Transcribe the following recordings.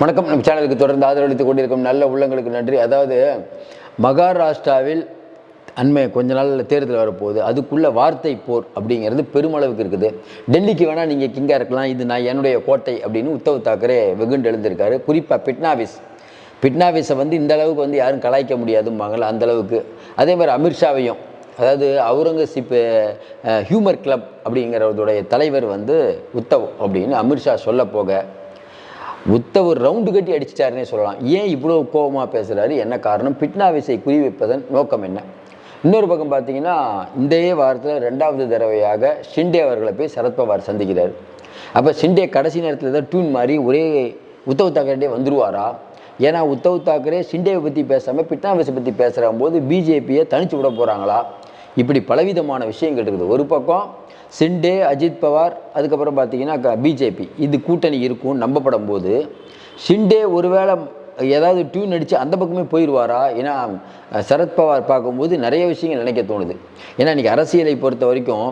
வணக்கம். நம் சேனலுக்கு தொடர்ந்து ஆதரவளித்துக் கொண்டிருக்கும் நல்ல உள்ளங்களுக்கு நன்றி. அதாவது மகாராஷ்டிராவில் அண்மை கொஞ்ச நாளில் தேர்தல் வரப்போகுது. அதுக்குள்ளே வார்த்தை போர் அப்படிங்கிறது பெருமளவுக்கு இருக்குது. டெல்லிக்கு வேணால் நீங்கள் கிங்காக இருக்கலாம். இது நான் என்னுடைய கோட்டை அப்படின்னு உத்தவ் தாக்கரே வெகுண்டு எழுந்திருக்காரு. குறிப்பாக பிட்னாவிஸ். பிட்னாவிஸை வந்து இந்த அளவுக்கு வந்து யாரும் கலாய்க்க முடியாதும்பாங்கள அந்த அளவுக்கு. அதே மாதிரி அமித்ஷாவையும் அதாவது அவுரங்கசீப் ஹியூமர் கிளப் அப்படிங்கிறவருடைய தலைவர் வந்து உத்தவ் அப்படின்னு அமித்ஷா சொல்ல போக உத்தவர் ரவுண்டு கட்டி அடிச்சிட்டாருன்னே சொல்லலாம். ஏன் இவ்வளோ கோபமாக பேசுகிறாரு என்ன காரணம்? பிட்னாவிஸை குறிவைப்பதன் நோக்கம் என்ன? இன்னொரு பக்கம் பார்த்தீங்கன்னா இந்தே வாரத்தில் ரெண்டாவது தடவையாக ஷிண்டே அவர்களை போய் சரத்பவார் சந்திக்கிறார். அப்போ ஷிண்டே கடைசி நேரத்தில் தான் டியூன் மாதிரி ஒரே உத்தவ் தாக்கரே வந்துருவாரா? ஏன்னா உத்தவ் தாக்கரே ஷிண்டேவை பற்றி பேசாமல் பிட்னாவிசை பற்றி பேசுகிற போது பிஜேபியை தனிச்சு விட போகிறாங்களா இப்படி பலவிதமான விஷயங்கள் இருக்குது. ஒரு பக்கம் சிண்டே அஜித் பவார் அதுக்கப்புறம் பார்த்தீங்கன்னா பிஜேபி இது கூட்டணி இருக்கும் நம்பப்படும் போது ஷிண்டே ஒருவேளை ஏதாவது டியூன் அடித்து அந்த பக்கமே போயிடுவாரா ஏன்னா சரத்பவார் பார்க்கும்போது நிறைய விஷயங்கள் நினைக்க தோணுது. ஏன்னா இன்றைக்கி அரசியலை பொறுத்த வரைக்கும்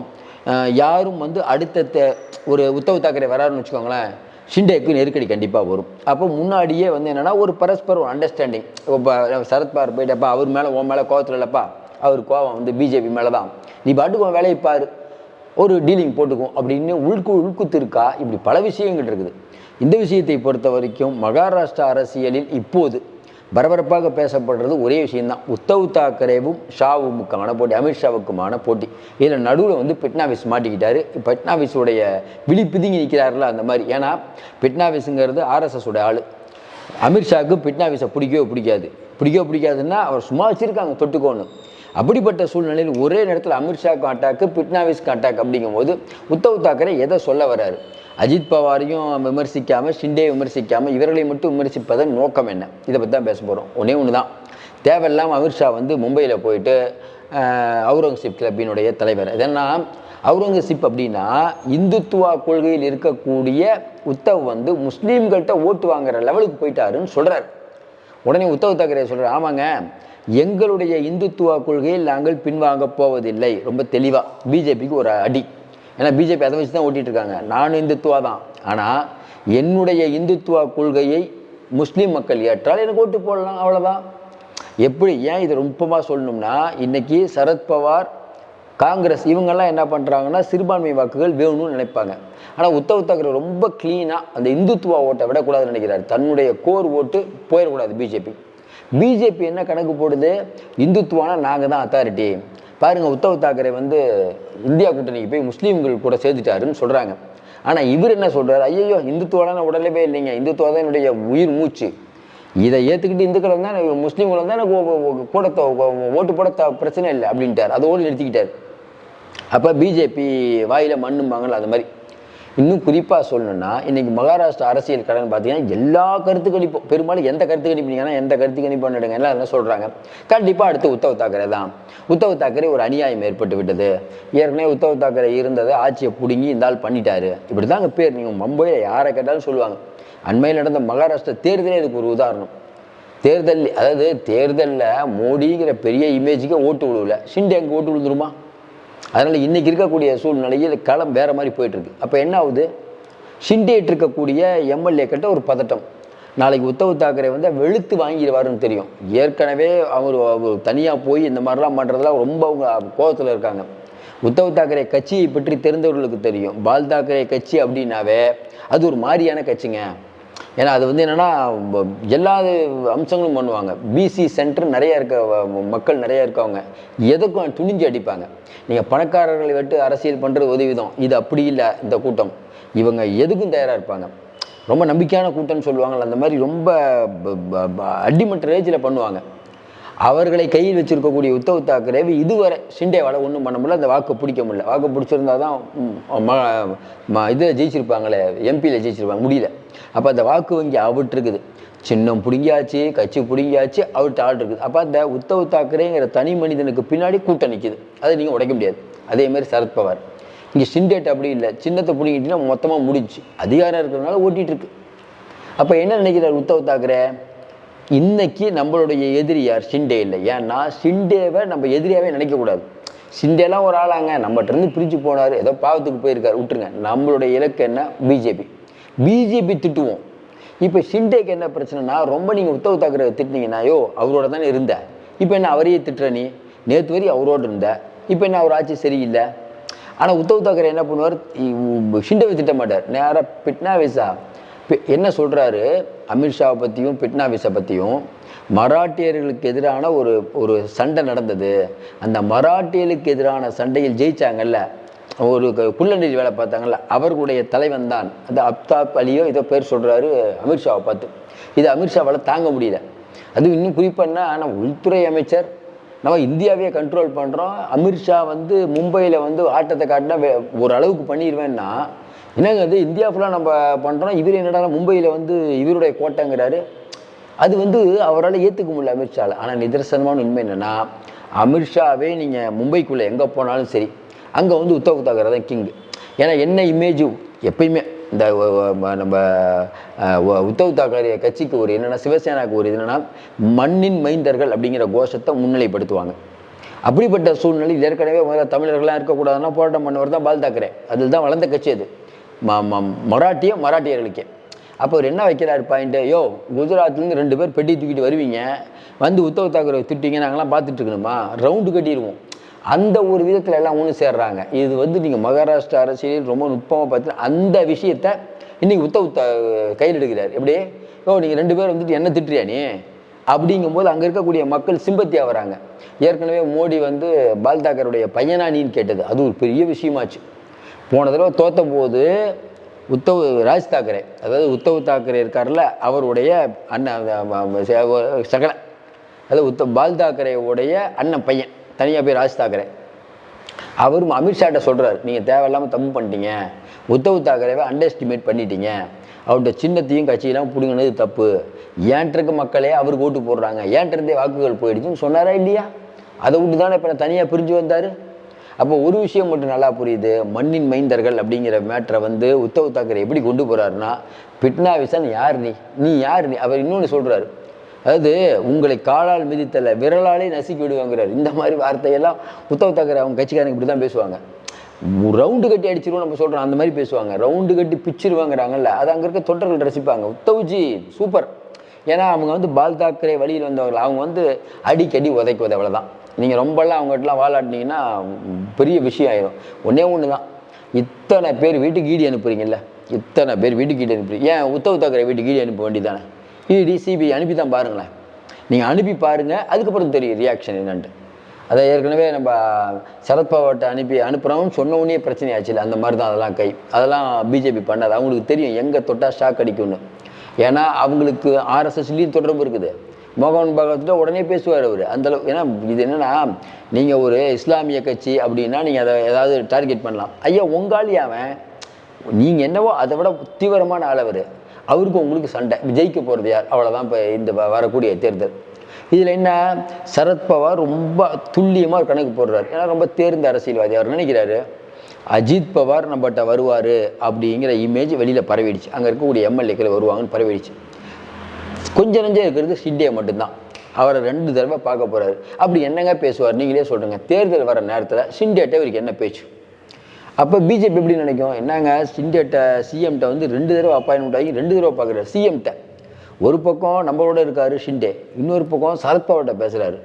யாரும் வந்து அடுத்த ஒரு உத்தவ் தாக்கரே வராருன்னு வச்சுக்கோங்களேன் ஷிண்டேக்கு நெருக்கடி கண்டிப்பாக வரும். அப்போ முன்னாடியே வந்து என்னென்னா ஒரு பரஸ்பரம் ஒரு அண்டர்ஸ்டாண்டிங் இப்போ சரத்பவார் போயிட்டப்பா அவர் மேலே உன் மேலே கோவத்தில் இல்லைப்பா. அவர் கோவம் வந்து பிஜேபி மேலே தான் நீ பாட்டுக்கு உன் வேலையை பாரு. ஒரு டீலிங் போட்டுக்கும் அப்படின்னு உள்கு உள்குத்திருக்கா. இப்படி பல விஷயங்கள் இருக்குது. இந்த விஷயத்தை பொறுத்த வரைக்கும் மகாராஷ்டிரா அரசியலில் இப்போது பரபரப்பாக பேசப்படுறது ஒரே விஷயம்தான். உத்தவ் தாக்கரேவும் ஷாவுமுக்கான போட்டி அமித்ஷாவுக்குமான போட்டி. இதில் நடுவில் வந்து பிட்னாவிஸ் மாட்டிக்கிட்டார். பிட்னாவிஸுடைய விழி பிதுங்கி நிற்கிறாருல அந்த மாதிரி. ஏன்னா பிட்னாவிஸுங்கிறது ஆர்எஸ்எஸோட ஆள். அமித்ஷாவுக்கு பிட்னாவிஸை பிடிக்கவே பிடிக்காது. பிடிக்கவே பிடிக்காதுன்னா அவர் சும்மா வச்சுருக்காங்க தொட்டுக்கோன்னு. அப்படிப்பட்ட சூழ்நிலையில் ஒரே நேரத்தில் அமித்ஷாக்கு அட்டாக்கு பிட்னாவிஸ்க்கு அட்டாக் அப்படிங்கும்போது உத்தவ் தாக்கரே எதை சொல்ல வர்றாரு? அஜித் பவாரையும் விமர்சிக்காமல் ஷிண்டே விமர்சிக்காமல் இவர்களை மட்டும் விமர்சிப்பதன் நோக்கம் என்ன? இதை பற்றி தான் பேச போகிறோம் ஒன்றே ஒன்று தான். தேவையில்லாமல் அமித்ஷா வந்து மும்பையில் போயிட்டு அவுரங்கசீப் கிளப்பினுடைய தலைவர். இதென்னா அவுரங்கசீப் அப்படின்னா இந்துத்துவா கொள்கையில் இருக்கக்கூடிய உத்தவ் வந்து முஸ்லீம்கள்கிட்ட ஓட்டு வாங்குற லெவலுக்கு போயிட்டாருன்னு சொல்கிறார் உடனே உத்தவ் தாக்கரே சொல்கிறார் ஆமாங்க எங்களுடைய இந்துத்துவ கொள்கையில் நாங்கள் பின்வாங்க போவதில்லை. ரொம்ப தெளிவாக பிஜேபிக்கு ஒரு அடி. ஏன்னா பிஜேபி அதை வச்சு தான் ஓட்டிகிட்டு இருக்காங்க நானும் இந்துத்துவா தான். ஆனால் என்னுடைய இந்துத்துவ கொள்கையை முஸ்லீம் மக்கள் ஏற்றால் எனக்கு ஓட்டு போடலாம் அவ்வளோதான் எப்படி ஏன் இது ரொம்பமாக சொல்லணும்னா இன்னைக்கு சரத்பவார் காங்கிரஸ் இவங்கெல்லாம் என்ன பண்ணுறாங்கன்னா சிறுபான்மை வாக்குகள் வேணும்னு நினைப்பாங்க. ஆனால் உத்தவ் தாக்கரே ரொம்ப க்ளீனாக அந்த இந்துத்துவா ஓட்டை விடக்கூடாதுன்னு நினைக்கிறார். தன்னுடைய கோர் ஓட்டு போயிடக்கூடாது பிஜேபி. பிஜேபி என்ன கணக்கு போடுது? இந்துத்துவானா நாங்கள் தான் அத்தாரிட்டி பாருங்கள் உத்தவ் தாக்கரே வந்து இந்தியா கூட்டணிக்கு போய் முஸ்லீம்கள் கூட சேர்த்துட்டாருன்னு சொல்கிறாங்க ஆனால் இவர் என்ன சொல்கிறார் ஐயோ இந்துத்துவான உடலவே இல்லைங்க. இந்துத்துவா தான் என்னுடைய உயிர் மூச்சு. இதை ஏற்றுக்கிட்டு இந்துக்கள் தான் எனக்கு முஸ்லீம்கள் தான் எனக்கு கூட ஓட்டு போட த- பிரச்சனை இல்லை அப்படின்ட்டார். அதோடு நிறுத்திக்கிட்டார். அப்போ பிஜேபி வாயில் மண்ணும்பாங்கல்ல அது மாதிரி. இன்னும் குறிப்பாக சொல்லணும்னா இன்னைக்கு மகாராஷ்டிரா அரசியல் கடன் பார்த்தீங்கன்னா எல்லா கருத்து கணிப்பும் பெரும்பாலும் எந்த கருத்து கணிப்பீங்கன்னா எந்த கருத்து கணிப்பு எடுங்க எல்லாம் என்ன சொல்கிறாங்க கண்டிப்பாக அடுத்து உத்தவ் தாக்கரே தான். உத்தவ் தாக்கரே ஒரு அநியாயம் ஏற்பட்டு விட்டது. ஏற்கனவே உத்தவ் தாக்கரே இருந்ததை ஆட்சியை பிடுங்கி இந்த ஆள் பண்ணிட்டாரு. இப்படி தாங்க பேர் நீங்கள் மும்பையில் யாரை கேட்டாலும் சொல்லுவாங்க. அண்மையில் நடந்த மகாராஷ்டிரா தேர்தலே இதுக்கு ஒரு உதாரணம். தேர்தல் அதாவது தேர்தலில் மோடிங்கிற பெரிய இமேஜுக்கு ஓட்டு விழுவில். ஷிண்டே அங்கே ஓட்டு விழுந்துருமா? அதனால் இன்றைக்கி இருக்கக்கூடிய சூழ்நிலையில் களம் வேறு மாதிரி போயிட்டுருக்கு. அப்போ என்ன ஆகுது? ஷிண்டேட் இருக்கக்கூடிய எம்எல்ஏ கிட்ட ஒரு பதட்டம். நாளைக்கு உத்தவ் தாக்கரே வந்து வெளுத்து வாங்கிடுவாருன்னு தெரியும். ஏற்கனவே அவர் தனியாக போய் இந்த மாதிரிலாம் பண்ணுறதுலாம் ரொம்ப அவங்க கோபத்தில் இருக்காங்க. உத்தவ் தாக்கரே கட்சியை பற்றி தெரிந்தவர்களுக்கு தெரியும். பால் தாக்கரே கட்சி அப்படின்னாவே அது ஒரு மாதிரியான கட்சிங்க. ஏன்னா அது வந்து என்னென்னா எல்லா அம்சங்களும் பண்ணுவாங்க. பிசி சென்டர் நிறையா இருக்க வ- மக்கள் நிறையா இருக்கவங்க. எதுக்கும் துணிஞ்சு அடிப்பாங்க. நீங்கள் பணக்காரர்களை விட்டு அரசியல் பண்ணுறது உதவிதான். இது அப்படி இல்லை இந்த கூட்டம். இவங்க எதுக்கும் தயாராக இருப்பாங்க. ரொம்ப நம்பிக்கையான கூட்டம்னு சொல்லுவாங்கள்ல அந்த மாதிரி ரொம்ப அடிமட்ட ரேஜில் பண்ணுவாங்க. அவர்களை கையில் வச்சிருக்கக்கூடிய உத்தவ் தாக்கரே இதுவரை ஷிண்டேவால் ஒன்றும் பண்ண முடியல. அந்த வாக்கு பிடிக்க முடியல. வாக்கு பிடிச்சிருந்தா தான் இதில் ஜெயிச்சிருப்பாங்களே எம்பியில் ஜெயிச்சிருப்பாங்க. முடியல. அப்போ அந்த வாக்கு வங்கி அவுட் இருக்குது சின்னம் பிடுங்கியாச்சு கட்சி பிடுங்கியாச்சு அவுட் ஆள் இருக்குது. அப்போ அந்த உத்தவ் தாக்கரேங்கிற தனி மனிதனுக்கு பின்னாடி கூட்டம் நிற்கிது அதை நீங்கள் உடைக்க முடியாது. அதேமாரி சரத்பவார் இங்கே சிண்டேட் அப்படி இல்லை. சின்னத்தை பிடிங்கிட்டீங்கன்னா மொத்தமாக முடிஞ்சு அதிகாரம் இருக்கிறதுனால ஓட்டிகிட்டு இருக்கு. அப்போ என்ன நினைக்கிறார் உத்தவ் தாக்கரே இன்னைக்கு நம்மளுடைய எதிரி யார்? ஷிண்டே இல்லை. ஏன்னா ஷிண்டேவை நம்ம எதிரியாவே நினைக்கக்கூடாது ஷிண்டேலாம் ஒரு ஆளாங்க. நம்மகிட்ட இருந்து பிரிஞ்சு போனார். ஏதோ பாவத்துக்கு போயிருக்காரு. விட்டுருங்க. நம்மளுடைய இலக்கு என்ன? பிஜேபி. பிஜேபி திட்டுவோம். இப்போ ஷிண்டேக்கு என்ன பிரச்சனைனா ரொம்ப நீங்கள் உத்தவ் தாக்கரே திட்டினீங்கன்னாயோ அவரோட தானே இருந்த. இப்போ என்ன அவரையே திட்டுற நீ? நேற்று வரையும் அவரோட இருந்த. இப்போ என்ன அவர் ஆட்சி சரியில்லை? ஆனால் உத்தவ் தாக்கரே என்ன பண்ணுவார்? ஷிண்டேவை திட்ட மாட்டார். நேராக பிட்னாவிஸா பி- என்ன சொல்கிறாரு அமித்ஷாவை பற்றியும் பிட்னாவிஸை பற்றியும் மராட்டியர்களுக்கு எதிரான ஒரு ஒரு சண்டை நடந்தது. அந்த மராட்டியர்களுக்கு எதிரான சண்டையில் ஜெயித்தாங்கல்ல ஒரு க- வேலை பார்த்தாங்கல்ல அவர்களுடைய தலைவன் தான். அந்த அப்தாப் அலியோ ஏதோ பேர் சொல்கிறாரு அமித்ஷாவை பார்த்து. இது அமித்ஷாவால் தாங்க முடியல. அது இன்னும் குறிப்பாக ஆனால் உள்துறை அமைச்சர் நம்ம இந்தியாவையே கண்ட்ரோல் பண்ணுறோம் அமித்ஷா வந்து மும்பையில் வந்து ஆட்டத்தை காட்டினா ஒரு அளவுக்கு பண்ணிடுவேன்னா என்னங்க அது இந்தியா ஃபுல்லாக நம்ம பண்ணுறோம் இவர் என்னடா மும்பையில் வந்து இவருடைய கோட்டைங்கிறாரு. அது வந்து அவரால் ஏற்றுக்க முடியல அமித்ஷாவில் ஆனால் நிதர்சனமான உண்மை என்னென்னா அமித்ஷாவே நீங்கள் மும்பைக்குள்ளே எங்கே போனாலும் சரி அங்கே வந்து உத்தவ் தாக்கரே தான் கிங் ஏன்னா என்ன இமேஜ் எப்பயுமே இந்த நம்ம உத்தவ் தாக்கரே கட்சிக்கு ஒரு என்னென்னா சிவசேனாக்கு ஒரு என்னென்னா மண்ணின் மைந்தர்கள் அப்படிங்கிற கோஷத்தை முன்னிலைப்படுத்துவாங்க. அப்படிப்பட்ட சூழ்நிலையில் ஏற்கனவே முதல்ல தமிழர்கள்லாம் இருக்கக்கூடாதுன்னா போராட்டம் பண்ணவர் தான் பால் தாக்கரே. அதில் தான் வளர்ந்த கட்சி அது. மராட்டிய மராட்டியர்களுக்கே. அப்போ அவர் என்ன வைக்கிறார் பாயிண்ட்டு யோ குஜராத்லேருந்து ரெண்டு பேர் பெட்டி தூக்கிட்டு வருவீங்க. வந்து உத்தவ் தாக்கரே திட்டிங்க நாங்களாம் பார்த்துட்டு இருக்கணுமா? ரவுண்டு கட்டிடுவோம். அந்த ஒரு விதத்தில் எல்லாம் ஒன்று சேர்றாங்க. இது வந்து நீங்கள் மகாராஷ்டிரா அரசியல் ரொம்ப நுட்பமாக பார்த்து அந்த விஷயத்தை இன்றைக்கி உத்தவ் த கையில் எடுக்கிறார். எப்படி? ஓ நீங்கள் ரெண்டு பேர் வந்துட்டு என்ன திட்டுறியா நீ? அப்படிங்கும்போது அங்கே இருக்கக்கூடிய மக்கள் சிம்பத்தியாக வராங்க. ஏற்கனவே மோடி வந்து பால் தாக்கருடைய பையனா நீன்னு கேட்டது. அது ஒரு பெரிய விஷயமாச்சு. போன தடவை தோத்த போது உத்தவ் ராஜ் தாக்கரே அதாவது உத்தவ் தாக்கரே இருக்கார்ல அவருடைய அண்ணன் சகல அதாவது உத்த பால் தாக்கரேவுடைய அண்ணன் பையன் தனியாக போய் ராஜ் தாக்கரே. அவரும் அமித்ஷாட்ட சொல்கிறார் நீங்கள் தேவையில்லாமல் தப்பு பண்ணிட்டீங்க. உத்தவ் தாக்கரேவை அண்டர் எஸ்டிமேட் பண்ணிட்டீங்க. அவருடைய சின்னத்தையும் கட்சியெல்லாம் பிடுங்கினது தப்பு. ஏன்ட்டுருக்க மக்களே அவருக்கு ஓட்டு போடுறாங்க. ஏன்ட்டு இருந்தே வாக்குகள் போயிடுச்சுன்னு சொன்னாரா இல்லையா? அதை விட்டு தானே இப்போ தனியாக பிரிஞ்சு வந்தார்? அப்போ ஒரு விஷயம் மட்டும் நல்லா புரியுது. மண்ணின் மைந்தர்கள் அப்படிங்கிற மேட்டரை வந்து உத்தவ் தாக்கரே எப்படி கொண்டு போகிறாருன்னா பிட்னாவிசன் யார் நீ? நீ யார் நீ? அவர் இன்னொன்று சொல்கிறாரு அதாவது உங்களை காலால் மிதித்தல விரலாலே நசுக்கி விடுவாங்கிறார். இந்த மாதிரி வார்த்தையெல்லாம் உத்தவ் தாக்கரே அவங்க கட்சிக்காரங்க இப்படி தான் பேசுவாங்க. ரவுண்டு கட்டி அடிச்சிருவோம் நம்ம சொல்கிறோம் அந்த மாதிரி பேசுவாங்க. ரவுண்டு கட்டி பிச்சிருவாங்கிறாங்கல்ல அது அங்கே இருக்க தொண்டர்கள் ரசிப்பாங்க. உத்தவ்ஜி சூப்பர் ஏன்னா அவங்க வந்து பால் தாக்கரே வழியில் வந்தவர்கள். அவங்க வந்து அடிக்கடி உதைக்குவது அவ்வளோதான் நீங்கள் ரொம்பலாம் அவங்ககிட்டலாம் வாழாட்டினீங்கன்னா பெரிய விஷயம் ஆயிரும் ஒன்றே ஒன்று தான் இத்தனை பேர் வீட்டுக்கு ஈடி அனுப்புறீங்கல்ல? இத்தனை பேர் வீட்டுக்கு ஈடி அனுப்புறீங்க. ஏன் உத்தவ் தாக்கரே வீட்டுக்கு ஈடி அனுப்ப வேண்டியதானே ஈடி சிபிஐ அனுப்பி தான் பாருங்களேன். நீங்கள் அனுப்பி பாருங்கள் அதுக்கப்புறம் தெரியும் ரியாக்ஷன் என்னன்ட்டு. அதை ஏற்கனவே நம்ம சரத்பவார்ட்ட அனுப்பி அனுப்புகிறோம் சொன்ன உடனே பிரச்சனை ஆச்சுல்ல அந்த மாதிரி தான் அதெல்லாம் கை. அதெல்லாம் பிஜேபி பண்ணாது. அவங்களுக்கு தெரியும் எங்கே தொட்டால் ஷாக் அடிக்கும்னு. ஏன்னா அவங்களுக்கு ஆர்எஸ்எஸ்லேயும் தொடர்பு இருக்குது. மோகன் பகவத்கிட்ட உடனே பேசுவார் அவர். அந்தளவு ஏன்னா இது என்னென்னா நீங்கள் ஒரு இஸ்லாமிய கட்சி அப்படின்னா நீங்கள் அதை ஏதாவது டார்கெட் பண்ணலாம். ஐயா உங்காலியாவன் நீங்கள் என்னவோ அதை விட தீவிரமான ஆள் அவர். அவருக்கு உங்களுக்கு சண்டை. ஜெயிக்க போகிறது யார்? அவ்வளோதான் இப்போ இந்த வ- வரக்கூடிய தேர்தல். இதில் என்ன? சரத்பவார் ரொம்ப துல்லியமாக ஒரு கணக்கு போடுறாரு. ஏன்னா ரொம்ப தேர்ந்த அரசியல்வாதி. அவர் நினைக்கிறாரு? அஜித் பவார் நம்மகிட்ட வருவார் அப்படிங்கிற இமேஜ் வெளியில் பரவிடுச்சு. அங்கே இருக்கக்கூடிய எம்எல்ஏக்கள் வருவாங்கன்னு பரவிடுச்சு. கொஞ்சம் நஞ்சம் இருக்கிறது ஷிண்டே மட்டும்தான். அவரை ரெண்டு தடவை பார்க்க போகிறாரு அப்படி என்னங்க பேசுவார்? நீங்களே சொல்லுங்க. தேர்தல் வர நேரத்தில் ஷிண்டேட்ட இவருக்கு என்ன பேச்சு? அப்போ பிஜேபி எப்படி நினைக்கும்? என்னங்க ஷிண்டேட்ட சிஎம்கிட்ட வந்து ரெண்டு தடவை அப்பாயின்மெண்ட் ஆகி ரெண்டு தடவை பார்க்குறாரு சிஎம்கிட்ட ஒரு பக்கம் நம்மளோட இருக்காரு ஷிண்டே இன்னொரு பக்கம் சரத்பவார்கிட்ட பேசுகிறாரு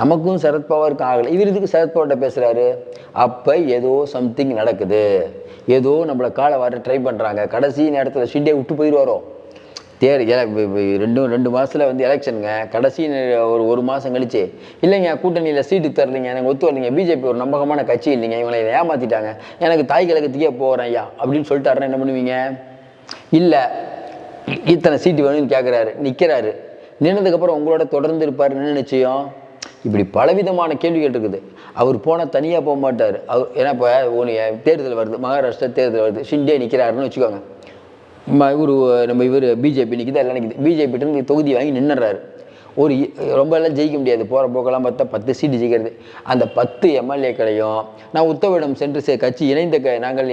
நமக்கும் சரத்பவாருக்கும் ஆகலை. இவர் இதுக்கு சரத்பவார்கிட்ட பேசுகிறாரு அப்போ ஏதோ சம்திங் நடக்குது. ஏதோ நம்மளை காலை வர ட்ரை பண்ணுறாங்க கடைசி நேரத்தில் ஷிண்டே விட்டு போயிடுவாரோ தேர் எல- ரெண்டும் ரெண்டு மாதத்தில் வந்து எலெக்ஷனுங்க கடைசி ஒரு ஒரு மாதம் கழிச்சு. இல்லைங்க கூட்டணியில் சீட்டு தரலைங்க எனக்கு ஒத்து வரலைங்க. பிஜேபி ஒரு நம்பகமான கட்சி இல்லைங்க. இவங்களை ஏமாற்றிட்டாங்க எனக்கு தாய் கழகத்துக்கே போகிறேன் ஐயா அப்படின்னு சொல்லிட்டாருன்னா என்ன பண்ணுவீங்க? இல்லை இத்தனை சீட்டு வேணும்னு கேட்குறாரு நிற்கிறாரு நின்னதுக்கப்புறம் உங்களோட தொடர்ந்து இருப்பார் என்ன நிச்சயம்? இப்படி பலவிதமான கேள்விகள் இருக்குது. அவர் போனால் தனியாக போக மாட்டார். அவர் ஏன்னா இப்போ ஒன்று தேர்தல் வருது மகாராஷ்டிரா தேர்தல் வருது. ஷிண்டே நிற்கிறாருன்னு வச்சுக்கோங்க. நம்ம இவர் நம்ம இவர் பிஜேபி நிற்கிது எல்லாம் நிற்கிது பிஜேபிட்டு தொகுதி வாங்கி நின்னுறாரு ஒரு ரொம்ப எல்லாம் ஜெயிக்க முடியாது. போகிற போக்கெல்லாம் பார்த்தா பத்து சீட்டு ஜெயிக்கிறது. அந்த பத்து எம்எல்ஏக்களையும் நான் உத்தவிடம் சென்று சே கட்சி இணைந்த க நாங்கள்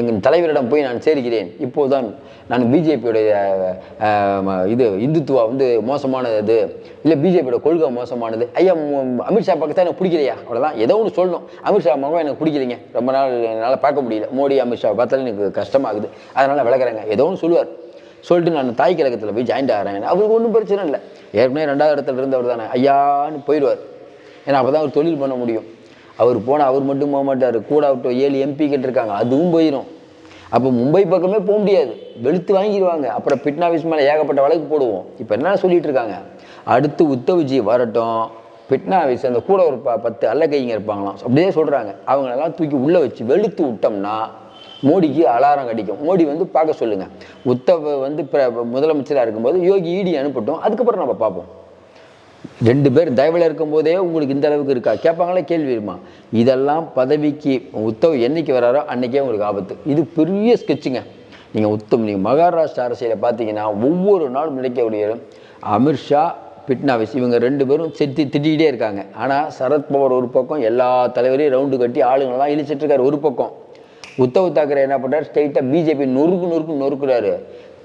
எங்கள் தலைவரிடம் போய் நான் சேர்கிறேன். இப்போதுதான் நான் பிஜேபியோடைய இது இந்துத்துவா வந்து மோசமானது. அது இல்லை பிஜேபியோட கொள்கை மோசமானது. ஐயா அமித்ஷா பக்கத்தான் எனக்கு பிடிக்கலையா? அவ்வளோதான் ஏதோ ஒன்று சொல்லணும். அமித்ஷா மகம் எனக்கு பிடிக்கலைங்க. ரொம்ப நாள் என்னால் பார்க்க முடியல. மோடி அமித்ஷா பார்த்தாலும் எனக்கு கஷ்டமாகுது. அதனால் விளக்குறேங்க ஏதோ ஒன்று சொல்லுவார். சொல்லிட்டு நான் தாய் கழகத்தில் போய் ஜாயின்ட் ஆகிறேன் அவருக்கு ஒன்றும் பிரச்சனை இல்லை. ஏற்கனவே ரெண்டாவது இடத்துல இருந்தவர் தானே. ஐயான்னு போயிடுவார். ஏன்னா அப்போ தான் அவர் தொழில் பண்ண முடியும். அவர் போனால் அவர் மட்டும் போக மாட்டார். கூட விட்டு ஏழு எம்பி கிட்ட இருக்காங்க. அதுவும் போயிடும் அப்போ மும்பை பக்கமே போக முடியாது. வெளுத்து வாங்கிடுவாங்க அப்புறம் பிட்னாவிஸ் மேலே ஏகப்பட்ட வழக்கு போடுவோம். இப்போ என்ன சொல்லிட்டு இருக்காங்க? அடுத்து உத்தவ்ஜி வரட்டும். பிட்னாவிஸ் அந்த கூட ஒரு ப பத்து அல்ல கைங்க இருப்பாங்களாம். அப்படியே சொல்கிறாங்க அவங்களெல்லாம் தூக்கி உள்ளே வச்சு வெளுத்து விட்டோம்னா மோடிக்கு அலாரம் கடிக்கும். மோடி வந்து பார்க்க சொல்லுங்கள் உத்தவ வந்து பிர- முதலமைச்சராக இருக்கும்போது யோகி ஈடி அனுப்பட்டும். அதுக்கப்புறம் நம்ம பார்ப்போம். ரெண்டு பேர் தயவில் இருக்கும்போதே உங்களுக்கு இந்த அளவுக்கு இருக்கா? கேட்பாங்களே? கேள்வி இருமா இதெல்லாம் பதவிக்கு உத்தவ் என்னைக்கு வராரோ அன்றைக்கே உங்களுக்கு ஆபத்து. இது பெரிய ஸ்கெட்சுங்க நீங்கள் உத்தம் நீங்கள் மகாராஷ்டிரா அரசியலை பார்த்தீங்கன்னா ஒவ்வொரு நாளும் நினைக்கக்கூடிய அமித்ஷா பிட்னாவிஸ் இவங்க ரெண்டு பேரும் செத்தி திட்டிகிட்டே இருக்காங்க. ஆனால் சரத்பவர் ஒரு பக்கம் எல்லா தலைவரையும் ரவுண்டு கட்டி ஆளுங்களெல்லாம் இழிச்சிட்டு இருக்காரு ஒரு பக்கம். உத்தவ் தாக்கரே என்ன பண்ணுறாரு ஸ்ட்ரைட்டாக பிஜேபி நொறுக்கு நொறுக்கு நொறுக்குறாரு.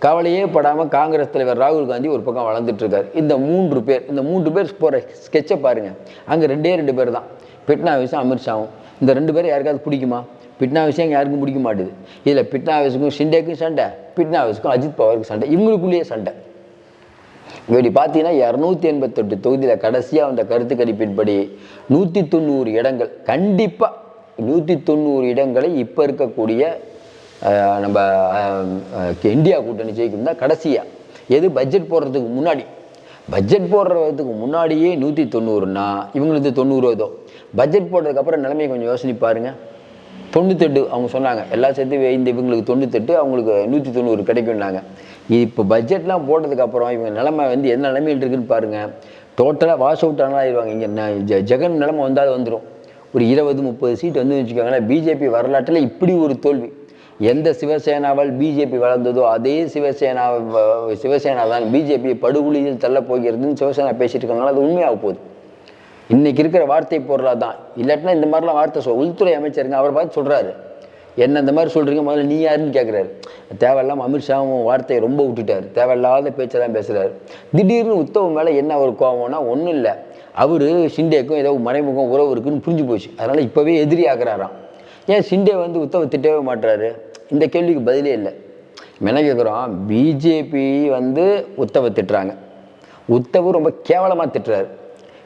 கவலையே படாமல் காங்கிரஸ் தலைவர் ராகுல் காந்தி ஒரு பக்கம் வளர்ந்துட்டுருக்கார். இந்த மூன்று பேர் இந்த மூன்று பேர் போகிற ஸ்கெட்சை பாருங்கள் அங்கே ரெண்டே ரெண்டு பேர் தான். பிட்னாவிஸும் அமித்ஷாவும். இந்த ரெண்டு பேரும் யாருக்காவது பிடிக்குமா? பிட்னாவிஸும் யாருக்கும் பிடிக்க மாட்டுது. இதில் பிட்னாவிஸுக்கும் ஷிண்டேக்கும் சண்டை பிட்னாவிஸுக்கும் அஜித் பவாருக்கும் சண்டை. இவங்களுக்குள்ளேயே சண்டை. இப்படி பார்த்தீங்கன்னா இரநூத்தி எண்பத்தெட்டு தொகுதியில் கடைசியாக வந்த கருத்து கணிப்பின்படி நூற்றி தொண்ணூறு இடங்கள் கண்டிப்பாக நூற்றி தொண்ணூறு இடங்களை இப்போ இருக்கக்கூடிய நம்ம இந்தியா கூட்டணி ஜெயிக்கும் தான் கடைசியாக எது? பட்ஜெட் போடுறதுக்கு முன்னாடி. பட்ஜெட் போடுறதுக்கு முன்னாடியே நூற்றி தொண்ணூறுனா இவங்களுக்கு தொண்ணூறு ஏதோ. பட்ஜெட் போடுறதுக்கப்புறம் நிலைமையை கொஞ்சம் யோசனை பாருங்கள் தொண்ணூத்தெட்டு அவங்க சொன்னாங்க. எல்லா சேர்த்து இந்த இவங்களுக்கு தொண்ணூத்தெட்டு அவங்களுக்கு நூற்றி தொண்ணூறு கிடைக்கும்னாங்க. இப்போ பட்ஜெட்லாம் போட்டதுக்கப்புறம் இவங்க நிலமை வந்து என்ன நிலைமையில் இருக்குன்னு பாருங்கள் டோட்டலாக வாஷ் அவுட் ஆனால் ஆயிடுவாங்க. இங்கே ந- ஜ- ஜெகன் நிலைமை வந்தால் வந்துடும் ஒரு இருபது முப்பது சீட் வந்து வச்சுக்கோங்களேன் பிஜேபி வரலாற்றில் இப்படி ஒரு தோல்வி. எந்த சிவசேனாவால் பிஜேபி வளர்ந்ததோ அதே சிவசேனா சிவசேனா தான் பிஜேபி படுகொலியில் தள்ளப்போகிறதுன்னு சிவசேனா பேசிட்டு இருக்காங்களா அது உண்மையாக போகுது. இன்னைக்கு இருக்கிற வார்த்தை பொருளாக தான். இல்லாட்டினா இந்த மாதிரிலாம் வார்த்தை சொல் உள்துறை அமைச்சருங்க அவரை பார்த்து சொல்கிறாரு என்ன இந்த மாதிரி சொல்கிறீங்க முதல்ல நீ யாருன்னு கேட்குறாரு தேவையில்லாம அமித்ஷாவும் வார்த்தையை ரொம்ப விட்டுட்டார். தேவையில்லாத பேச்செல்லாம் பேசுகிறாரு திடீர்னு உத்தவ் மேலே என்ன ஒரு கோவம்னா ஒன்றும் இல்லை. அவர் ஷிண்டேக்கும் ஏதோ மறைமுகம் உறவு இருக்குன்னு புரிஞ்சு போச்சு. அதனால் இப்போவே எதிரி ஆகிறாராம். ஏன் ஷிண்டே வந்து உத்தவ திட்டவே மாட்டுறாரு இந்த கேள்விக்கு பதிலே இல்லை. என்ன கேட்குறோம் பிஜேபி வந்து உத்தவ திட்டுறாங்க. உத்தவ ரொம்ப கேவலமாக திட்டுறாரு.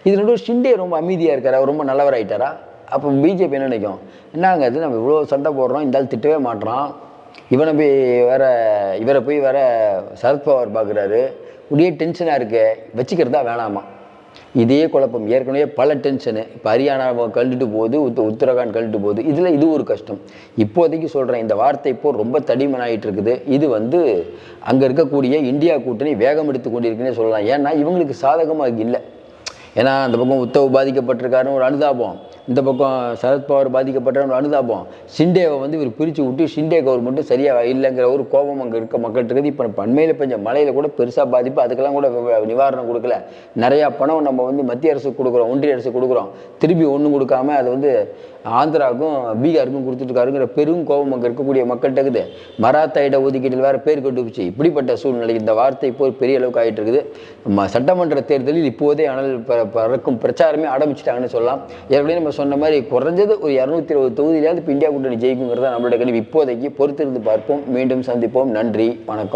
இது ரெண்டும் ஷிண்டே ரொம்ப அமைதியாக இருக்கார். அவர் ரொம்ப நல்லவராயிட்டாரா அப்போ பிஜேபி என்ன நினைக்கும்? என்னங்க அது நம்ம இவ்வளோ சண்டை போடுறோம். இந்த ஆள் திட்டவே மாட்டுறான் இவனை போய் வேற இவரை போய் வேற சரத்பவார் பார்க்குறாரு ஒரே டென்ஷனாக இருக்கு. வச்சுக்கிறதா வேணாமா? இதே குழப்பம். ஏற்கனவே பல டென்ஷனு. இப்போ ஹரியானா கழட்டு போகுது உத்த உத்தரகாண்ட் கழட்டு போகுது. இதில் இது ஒரு கஷ்டம். இப்போதைக்கு சொல்கிறேன் இந்த வார்த்தை இப்போ ரொம்ப தடிமனாயிட்டு இருக்குது இது வந்து அங்கே இருக்கக்கூடிய இந்தியா கூட்டணி வேகம் எடுத்து கொண்டிருக்குன்னே சொல்லலாம். ஏன்னா இவங்களுக்கு சாதகமாக இல்லை. ஏன்னா அந்த பக்கம் உத்தவ் பாதிக்கப்பட்டிருக்காருன்னு ஒரு அனுதாபம். இந்த பக்கம் சரத்பவார் பாதிக்கப்பட்ட அனுதாபம். ஷிண்டேவை வந்து இவர் பிரித்து விட்டு ஷிண்டே கவர்மெண்ட்டும் சரியாக இல்லைங்கிற ஒரு கோபம் அங்கே இருக்க மக்கள்கிட்ட இருக்குது. இப்போ பண்மையில் பெஞ்ச மழையில் கூட பெருசாக பாதிப்பு அதுக்கெல்லாம் கூட நிவாரணம் கொடுக்கல. நிறையா பணம் நம்ம வந்து மத்திய அரசு கொடுக்குறோம் ஒன்றிய அரசு கொடுக்குறோம். திருப்பி ஒன்றும் கொடுக்காம அதை வந்து ஆந்திராவுக்கும் பீகாருக்கும் கொடுத்துட்ருக்காருங்கிற பெரும் கோபம் அங்கே இருக்கக்கூடிய மக்கள்கிட்ட இருக்குது. மராத்தாயிட ஒதுக்கீட்டில் வேறு பேர் கொண்டு போச்சு இப்படிப்பட்ட சூழ்நிலை இந்த வார்த்தை இப்போ பெரிய அளவுக்கு ஆகிட்டு இருக்குது சட்டமன்ற தேர்தலில் இப்போதே அனல் ப- பறக்கும் பிரச்சாரமே ஆரம்பிச்சிட்டாங்கன்னு சொல்லலாம். ஏற்கனவே நம்ம சொன்ன மாதிரி குறைஞ்சது ஒரு இரநூத்தி இருபது தொகுதியிலாவது இப்போ இந்தியா கூட்டணி ஜெயிக்குங்கிறத நம்மளுடைய கணிப்பு. இப்போதைக்கு பொறுத்திருந்து பார்ப்போம். மீண்டும் சந்திப்போம். நன்றி. வணக்கம்.